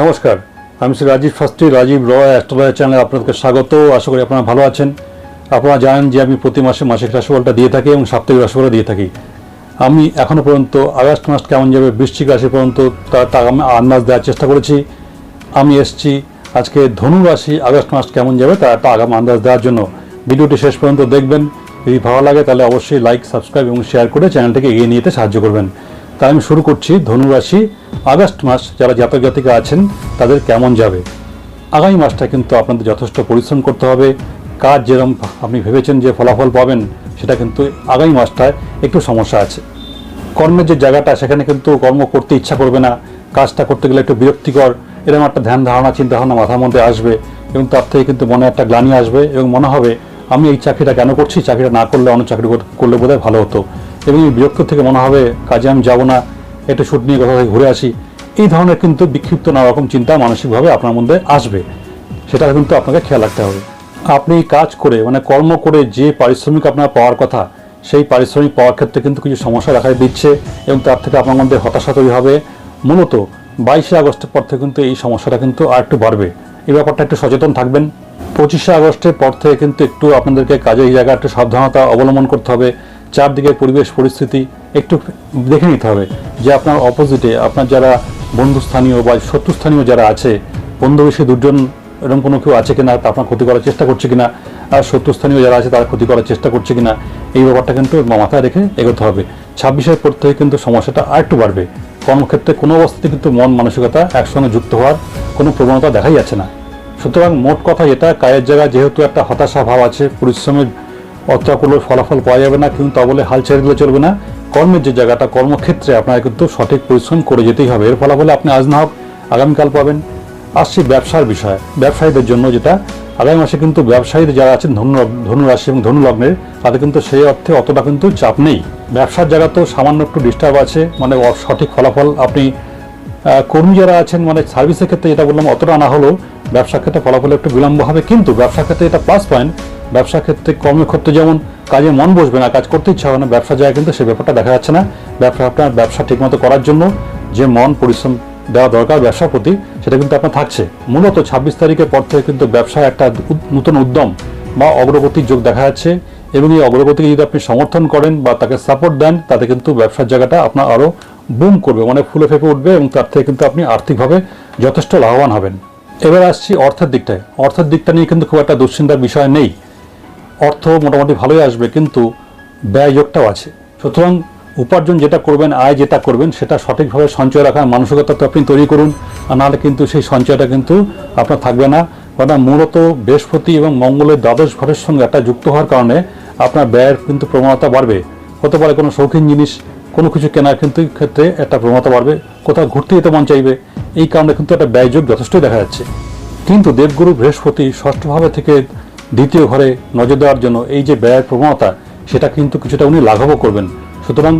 নমস্কার, আমি শ্রী রাজীব শাস্ত্রী, রাজীব রয় অ্যাস্ট্রোলজার চ্যানেলে আপনাদেরকে স্বাগত। আশা করি আপনারা ভালো আছেন। আপনারা জানেন যে আমি প্রতি মাসে মাসিক রাশিফলটা দিয়ে থাকি এবং সাপ্তাহিক রাশিফলটা দিয়ে থাকি। আমি এখনও পর্যন্ত আগস্ট মাস কেমন যাবে, বৃশ্চিক রাশি পর্যন্ত তার তার আমি আন্দাজ দেওয়ার চেষ্টা করেছি। আমি এসেছি আজকে ধনু রাশি, আগস্ট মাস কেমন যাবে তার একটা আগাম আন্দাজ দেওয়ার জন্য। ভিডিওটি শেষ পর্যন্ত দেখবেন। যদি ভালো লাগে তাহলে অবশ্যই লাইক সাবস্ক্রাইব এবং শেয়ার করে চ্যানেলটিকে এগিয়ে নিয়ে যেতে সাহায্য করবেন। তাই আমি শুরু করছি ধনুরাশি। আগস্ট মাস যারা জাতক জাতিকা আছেন, তাদের কেমন যাবে? আগামী মাসটা কিন্তু আপনাদের যথেষ্ট পরিশ্রম করতে হবে। কাজ যেরকম আপনি ভেবেছেন যে ফলাফল পাবেন, সেটা কিন্তু আগামী মাসটায় একটু সমস্যা আছে। কর্মের যে জায়গাটা, সেখানে কিন্তু কর্ম করতে ইচ্ছা করবে না। কাজটা করতে গেলে একটু বিরক্তিকর। এরকম একটা ধ্যান ধারণা, চিন্তা ভাবনা মাথার মধ্যে আসবে। এবং তার থেকে কিন্তু মনে একটা গ্লানি আসবে এবং মনে হবে, আমি এই চাকরিটা কেন করছি? চাকরিটা না করলে অন্য চাকরি করলে বোধহয় ভালো হতো। এবং এই বিরক্ত থেকে মনে হবে, কাজে আমি যাব না, একটু ছুট নিয়ে কোথাও ঘুরে আসি। এই ধরনের কিন্তু বিক্ষিপ্ত নানা রকম চিন্তা মানসিকভাবে আপনার মধ্যে আসবে। সেটা কিন্তু আপনাকে খেয়াল রাখতে হবে। আপনি কাজ করে মানে কর্ম করে যে পারিশ্রমিক আপনার পাওয়ার কথা, সেই পারিশ্রমিক পাওয়ার ক্ষেত্রে কিন্তু কিছু সমস্যা দেখা দিচ্ছে এবং তার থেকে আপনার মধ্যে হতাশা তৈরি হবে। মূলত বাইশে আগস্টের পর থেকে কিন্তু এই সমস্যাটা কিন্তু আর একটু বাড়বে। এই ব্যাপারটা একটু সচেতন থাকবেন। পঁচিশে আগস্টের পর থেকে কিন্তু একটু আপনাদেরকে কাজের জায়গায় একটু সাবধানতা অবলম্বন করতে হবে। চারদিকের পরিবেশ, পরিস্থিতি একটু দেখে নিতে হবে যে আপনার অপোজিটে আপনার যারা বন্ধুস্থানীয় বা শত্রুস্থানীয় যারা আছে বন্ধু বেশি দুজন এরকম কোনো কেউ আছে কিনা, তা আপনার ক্ষতি করার চেষ্টা করছে কিনা, আর শত্রুস্থানীয় যারা আছে তারা ক্ষতি করার চেষ্টা করছে কিনা, এই ব্যাপারটা কিন্তু মাথায় রেখে এগোতে হবে। ছাব্বিশের পর থেকে কিন্তু সমস্যাটা আরেকটু বাড়বে। কর্মক্ষেত্রে কোনো অবস্থাতে কিন্তু মন মানসিকতা একসঙ্গে যুক্ত হওয়ার কোনো প্রবণতা দেখাই যাচ্ছে না। সুতরাং মোট কথা এটা, কায়ের জায়গায় যেহেতু একটা হতাশা ভাব আছে, পরিশ্রমের অত্যাকুলোর ফলাফল পাওয়া যাবে না, কিন্তু তা বলে হাল ছেড়ে দিলে চলবে না। কর্মের যে জায়গাটা, কর্মক্ষেত্রে আপনার কিন্তু সঠিক পরিশ্রম করে যেতেই হবে। এর ফলাফলে আপনি আজ না হোক আগামীকাল পাবেন। আসছি ব্যবসার বিষয়। ব্যবসায়ীদের জন্য যেটা, আগামী মাসে কিন্তু ব্যবসায়ীদের যারা আছেন, ধনু ধনুরাশি এবং ধনু লগ্নের, তাদের কিন্তু সেই অর্থে অতটা কিন্তু চাপ নেই। ব্যবসার জায়গাতেও সামান্য একটু ডিস্টার্ব আছে মানে সঠিক ফলাফল আপনি কর্মী যারা আছেন মানে সার্ভিসের ক্ষেত্রে যেটা বললাম, অতটা না হলেও ব্যবসার ক্ষেত্রে ফলাফল একটু বিলম্ব হবে। কিন্তু ব্যবসার ক্ষেত্রে এটা প্লাস পয়েন্ট ব্যবসা ক্ষেত্রে কর্মক্ষেত্রে যেমন কাজে মন বসবে না, কাজ করতে ইচ্ছা হবে না, ব্যবসা জায়গায় কিন্তু সেই ব্যাপারটা দেখা যাচ্ছে না। ব্যবসা আপনার ব্যবসা ঠিকমতো করার জন্য যে মন, পরিশ্রম দেওয়া দরকার ব্যবসার প্রতি, সেটা কিন্তু আপনার থাকছে। মূলত ছাব্বিশ তারিখের পর থেকে কিন্তু ব্যবসায় একটা নতুন উদ্যম বা অগ্রগতির যোগ দেখা যাচ্ছে এবং এই অগ্রগতিকে যদি আপনি সমর্থন করেন বা তাকে সাপোর্ট দেন, তাতে কিন্তু ব্যবসার জায়গাটা আপনার আরও বুম করবে মানে ফুলে ফেপে উঠবে এবং তার থেকে কিন্তু আপনি আর্থিকভাবে যথেষ্ট লাভবান হবেন। এবার আসছি অর্থের দিকটায়। অর্থের দিকটা নিয়ে কিন্তু খুব একটা দুশ্চিন্তার বিষয় নেই। অর্থ মোটামুটি ভালোই আসবে, কিন্তু ব্যয়যোগটাও আছে। সুতরাং উপার্জন যেটা করবেন, আয় যেটা করবেন, সেটা সঠিকভাবে সঞ্চয় রাখার মানসিকতা তো আপনি তৈরি করুন, আর নাহলে কিন্তু সেই সঞ্চয়টা কিন্তু আপনার থাকবে না। কারণ মূলত বৃহস্পতি এবং মঙ্গলের দ্বাদশ ঘরের সঙ্গে একটা যুক্ত হওয়ার কারণে আপনার ব্যয়ের কিন্তু প্রবণতা বাড়বে। হতে পারে কোনো শৌখিন জিনিস, কোনো কিছু কেনার কিন্তু ক্ষেত্রে একটা প্রবণতা বাড়বে, কোথাও ঘুরতে যেতে মন চাইবে। এই কারণে কিন্তু একটা ব্যয়যোগ যথেষ্টই দেখা যাচ্ছে। কিন্তু দেবগুরু বৃহস্পতি ষষ্ঠভাবে থেকে দ্বিতীয় ঘরে নজর দেওয়ার জন্য এই যে ব্যয়ের প্রবণতা, সেটা কিন্তু কিছুটা উনি লাঘবও করবেন। সুতরাং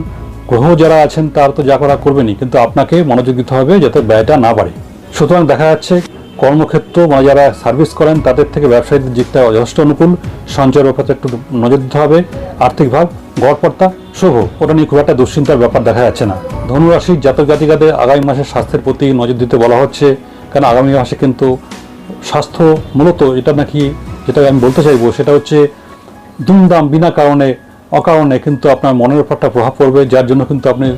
গ্রহ যারা আছেন, তার তো যা করা করবেনই, কিন্তু আপনাকে মনোযোগ দিতে হবে যাতে ব্যয়টা না বাড়ে। সুতরাং দেখা যাচ্ছে, কর্মক্ষেত্র মানে যারা সার্ভিস করেন, তাদের থেকে ব্যবসায়ীদের দিকটা যথেষ্ট অনুকূল। সঞ্চয়ের ব্যাপারে একটু নজর দিতে হবে। আর্থিকভাব গড়পর্তা শুভ, ওটা নিয়ে খুব একটা দুশ্চিন্তার ব্যাপার দেখা যাচ্ছে না। ধনুরাশির জাতক জাতিকাদের আগামী মাসে স্বাস্থ্যের প্রতি নজর দিতে বলা হচ্ছে, কারণ আগামী মাসে কিন্তু স্বাস্থ্য মূলত এটা নাকি যেটা আমি বলতে চাইব, সেটা হচ্ছে দুমদাম বিনা কারণে, অকারণে কিন্তু আপনার মনের উপর প্রভাব পড়বে, যার জন্য কিন্তু আপনি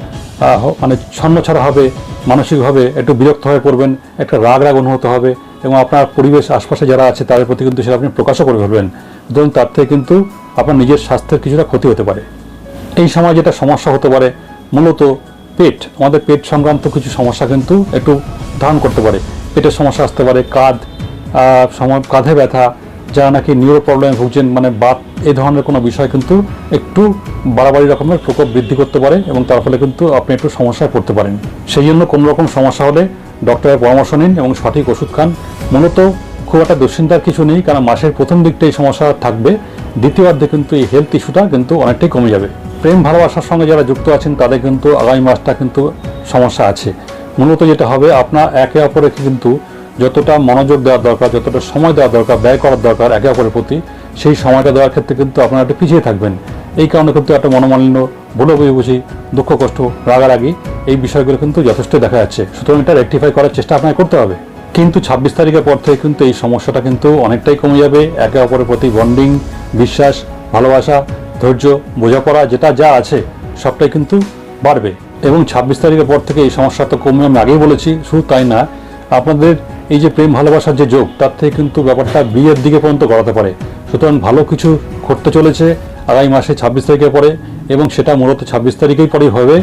মানে ছন্নছাড়া হবে, মানসিকভাবে একটু বিরক্ত হয়ে পড়বেন, একটা রাগ রাগ অনুভূত হবে এবং আপনার পরিবেশ, আশপাশে যারা আছে তাদের প্রতি কিন্তু সেটা আপনি প্রকাশও করে ফেলবেন। ধরুন, তার থেকে কিন্তু আপনার নিজের স্বাস্থ্যের কিছুটা ক্ষতি হতে পারে। এই সময় যেটা সমস্যা হতে পারে, মূলত পেট, আমাদের পেট সংক্রান্ত কিছু সমস্যা কিন্তু একটু ধারণ করতে পারে। পেটের সমস্যা আসতে পারে, কাঁধ সময় কাঁধে ব্যথা যারা নাকি নিউরো প্রবলেমে ভুগছেন মানে বাত এই ধরনের কোনো বিষয় কিন্তু একটু বাড়াবাড়ি রকমের প্রকোপ বৃদ্ধি করতে পারে এবং তার ফলে কিন্তু আপনি একটু সমস্যায় পড়তে পারেন। সেই জন্য কোনো রকম সমস্যা হলে ডক্টরের পরামর্শ নিন এবং সঠিক ওষুধ খান। মূলত খুব একটা দুশ্চিন্তার কিছু নেই, কারণ মাসের প্রথম দিকটা এই সমস্যা থাকবে। দ্বিতীয়ার্ধে কিন্তু এই হেলথ ইস্যুটা কিন্তু অনেকটাই কমে যাবে। প্রেম ভালোবাসার সঙ্গে যারা যুক্ত আছেন, তাদের কিন্তু আগামী মাসটা কিন্তু সমস্যা আছে। মূলত যেটা হবে, আপনার একে অপরকে কিন্তু যতটা মনোযোগ দেওয়ার দরকার, যতটা সময় দেওয়া দরকার, ব্যয় করার দরকার একে অপরের প্রতি, সেই সময়টা দেওয়ার ক্ষেত্রে কিন্তু আপনারা একটু পিছিয়ে থাকবেন। এই কারণে কিন্তু একটা মনোমালিন্য, ভুলো বুঝি দুঃখ, কষ্ট, রাগারাগি, এই বিষয়গুলো কিন্তু যথেষ্ট দেখা যাচ্ছে। সুতরাং এটা রেকটিফাই করার চেষ্টা আপনাকে করতে হবে। কিন্তু ছাব্বিশ তারিখের পর থেকে কিন্তু এই সমস্যাটা কিন্তু অনেকটাই কমে যাবে। একে অপরের প্রতি বন্ডিং বিশ্বাস, ভালোবাসা, ধৈর্য, বোঝাপড়া, যেটা যা আছে, সবটাই কিন্তু বাড়বে। এবং ছাব্বিশ তারিখের পর থেকে এই সমস্যা তো কমে, আমি আগেই বলেছি, শুধু তাই না, আপনাদের এই যে প্রেম ভালোবাসার যে যোগ, তার থেকে কিন্তু ব্যাপারটা বিয়ের দিকে পর্যন্ত গড়াতে পারে। সুতরাং ভালো কিছু ঘটতে চলেছে আগামী মাসে ছাব্বিশ তারিখের পরে এবং সেটা মূলত ছাব্বিশ তারিখেই পরেই হবে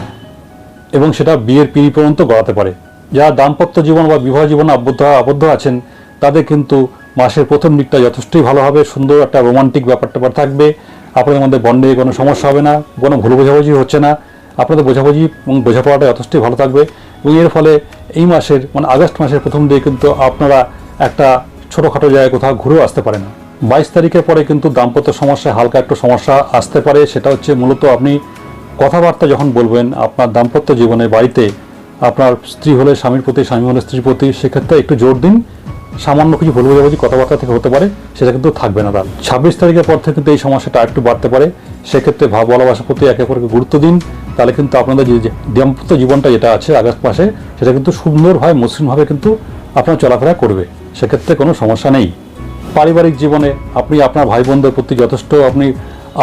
এবং সেটা বিয়ের পিড়ি পর্যন্ত গড়াতে পারে। যারা দাম্পত্য জীবন বা বিবাহ জীবনে আবদ্ধ আবদ্ধ আছেন, তাদের কিন্তু মাসের প্রথম দিকটা যথেষ্টই ভালো হবে। সুন্দর একটা রোমান্টিক ব্যাপার ট্যাপার থাকবে। আপনাদের মধ্যে বন্ডে কোনো সমস্যা হবে না, কোনো ভুল বোঝাবুঝি হচ্ছে না। আপনাদের বোঝাবুঝি এবং বোঝাপড়াটা যথেষ্টই ভালো থাকবে এবং এর ফলে এই মাসের মানে আগস্ট মাসের প্রথম দিকে কিন্তু আপনারা একটা ছোটোখাটো জায়গায় কোথাও ঘুরেও আসতে পারেন। বাইশ তারিখের পরে কিন্তু দাম্পত্য সমস্যায় হালকা একটু সমস্যা আসতে পারে, সেটা হচ্ছে মূলত আপনি কথাবার্তা যখন বলবেন, আপনার দাম্পত্য জীবনে বাড়িতে আপনার স্ত্রী হলে স্বামীর প্রতি, স্বামী হলে স্ত্রীর প্রতি, সেক্ষেত্রে একটু জোর দিন, সামান্য কিছু ভুল বোঝাবুঝি কথাবার্তা থেকে হতে পারে, সেটা কিন্তু থাকবে না তার। ছাব্বিশ তারিখের পর থেকে কিন্তু এই সমস্যাটা একটু বাড়তে পারে, সেক্ষেত্রে ভাব ভালোবাসার প্রতি একে অপরকে গুরুত্ব দিন তাহলে কিন্তু আপনাদের যে দাম্পত্য জীবনটা যেটা আছে আগস্ট মাসে, সেটা কিন্তু সুন্দরভাবে মসৃণভাবে কিন্তু আপনার চলাফেরা করবে। সেক্ষেত্রে কোনো সমস্যা নেই। পারিবারিক জীবনে আপনি আপনার ভাই বোনদের প্রতি যথেষ্ট আপনি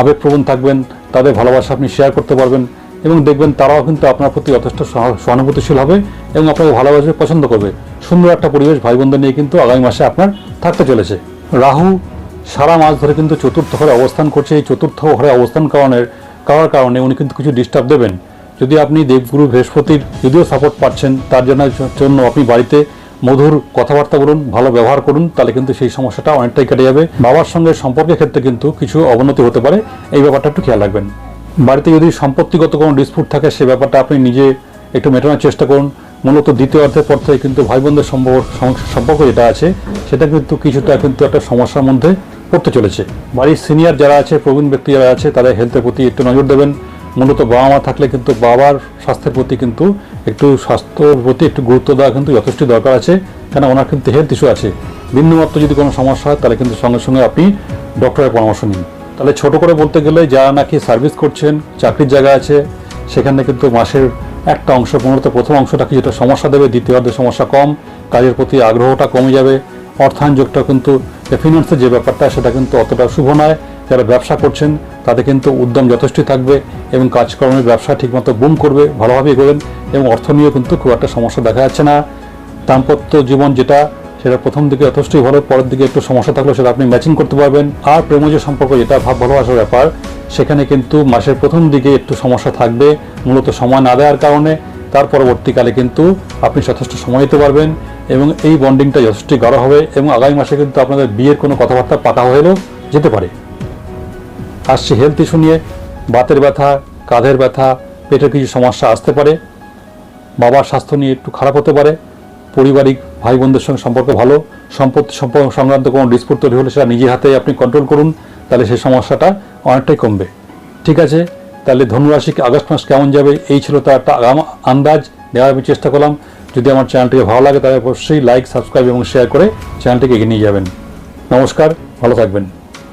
আবেগপ্রবণ থাকবেন, তাদের ভালোবাসা আপনি শেয়ার করতে পারবেন এবং দেখবেন তারাও কিন্তু আপনার প্রতি যথেষ্ট সহানুভূতিশীল হবে এবং আপনাকে ভালোবাসবে, পছন্দ করবে। সুন্দর একটা পরিবেশ ভাই বোনদের নিয়ে কিন্তু আগামী মাসে আপনার থাকতে চলেছে। রাহু সারা মাস ধরে কিন্তু চতুর্থ ঘরে অবস্থান করছে। এই চতুর্থ ঘরে অবস্থান কারণের করার কারণে উনি কিন্তু কিছু ডিস্টার্ব দেবেন? যদি আপনি দেবগুরু বৃহস্পতির যদিও সাপোর্ট পাচ্ছেন, তার জন্য আপনি বাড়িতে মধুর কথাবার্তা বলুন, ভালো ব্যবহার করুন, তাহলে কিন্তু সেই সমস্যাটা অনেকটাই কেটে যাবে। বাবার সঙ্গে সম্পর্কের ক্ষেত্রে কিন্তু কিছু অবনতি হতে পারে। এই ব্যাপারটা একটু খেয়াল রাখবেন। বাড়িতে যদি সম্পত্তিগত কোনো ডিসপুট থাকে, সে ব্যাপারটা আপনি নিজে একটু মেটানোর চেষ্টা করুন। মূলত দ্বিতীয় অর্থের পর থেকে কিন্তু ভাই বোনদের সম্পর্ক যেটা আছে, সেটা কিন্তু কিছুটা কিন্তু একটা সমস্যার মধ্যে পড়তে চলেছে। বাড়ির সিনিয়র যারা আছে, প্রবীণ ব্যক্তি যারা আছে, তাদের হেলথের প্রতি একটু নজর দেবেন। মূলত বাবা মা থাকলে কিন্তু বাবার স্বাস্থ্যের প্রতি কিন্তু একটু স্বাস্থ্যর প্রতি একটু গুরুত্ব দেওয়া কিন্তু যথেষ্ট দরকার আছে। কেন ওনার কিন্তু হেলথ ইস্যু আছে। বিন্দুমাত্র যদি কোনো সমস্যা হয়, তাহলে কিন্তু সঙ্গে সঙ্গে আপনি ডক্টরের পরামর্শ নিন। তাহলে ছোট করে বলতে গেলে যারা নাকি সার্ভিস করছেন, চাকরির জায়গা আছে, সেখানে কিন্তু মাসের একটা অংশ মূলত প্রথম অংশটা যেটা সমস্যা দেবে দ্বিতীয়বার্ধের সমস্যা কম, কাজের প্রতি আগ্রহটা কমে যাবে। অর্থায়ন যোগটা কিন্তু ফিনান্সের যে ব্যাপারটা, সেটা কিন্তু অতটা শুভ নয়। যারা ব্যবসা করছেন, তাদের কিন্তু উদ্যম যথেষ্টই থাকবে এবং কাজকর্মের ব্যবসা ঠিকমতো বুম করবে, ভালোভাবে এগোবেন এবং অর্থ নিয়েও কিন্তু খুব একটা সমস্যা দেখা যাচ্ছে না। দাম্পত্য জীবন যেটা, সেটা প্রথম দিকে যথেষ্টই ভালো, পরের দিকে একটু সমস্যা থাকলেও সেটা আপনি ম্যাচিং করতে পারবেন। আর প্রেমজ সম্পর্ক যেটা, ভাব ভালোবাসার ব্যাপার, সেখানে কিন্তু মাসের প্রথম দিকে একটু সমস্যা থাকবে, মূলত সময় না দেওয়ার কারণে। তার পরবর্তীকালে কিন্তু আপনি যথেষ্ট সময় দিতে পারবেন এবং এই বন্ডিংটা যথেষ্টই গাঢ় হবে এবং আগামী মাসে কিন্তু আপনাদের বিয়ের কোনো কথাবার্তা পাকা হয়েও যেতে পারে। আসছে হেলথ ইস্যু নিয়ে, বাতের ব্যথা, কাঁধের ব্যথা, পেটের কিছু সমস্যা আসতে পারে, বাবার স্বাস্থ্য নিয়ে একটু খারাপ হতে পারে, পারিবারিক ভাই বোনদের সঙ্গে সম্পর্ক ভালো, সম্পত্তি সম্পর্ক সংক্রান্ত কোনো ডিসপুট তৈরি হলে সেটা নিজের হাতে আপনি কন্ট্রোল করুন, তাহলে সেই সমস্যাটা অনেকটাই কমবে। ঠিক আছে? তাহলে ধনুরাশিকে আগস্ট মাস কেমন যাবে? এই ছিল তার একটা আন্দাজ। দেওয়ার আমি চেষ্টা করলাম। যদি আমার চ্যানেলটিকে ভালো লাগে, তাহলে অবশ্যই লাইক সাবস্ক্রাইব এবং শেয়ার করে চ্যানেলটিকে এগিয়ে নিয়ে যাবেন। নমস্কার, ভালো থাকবেন।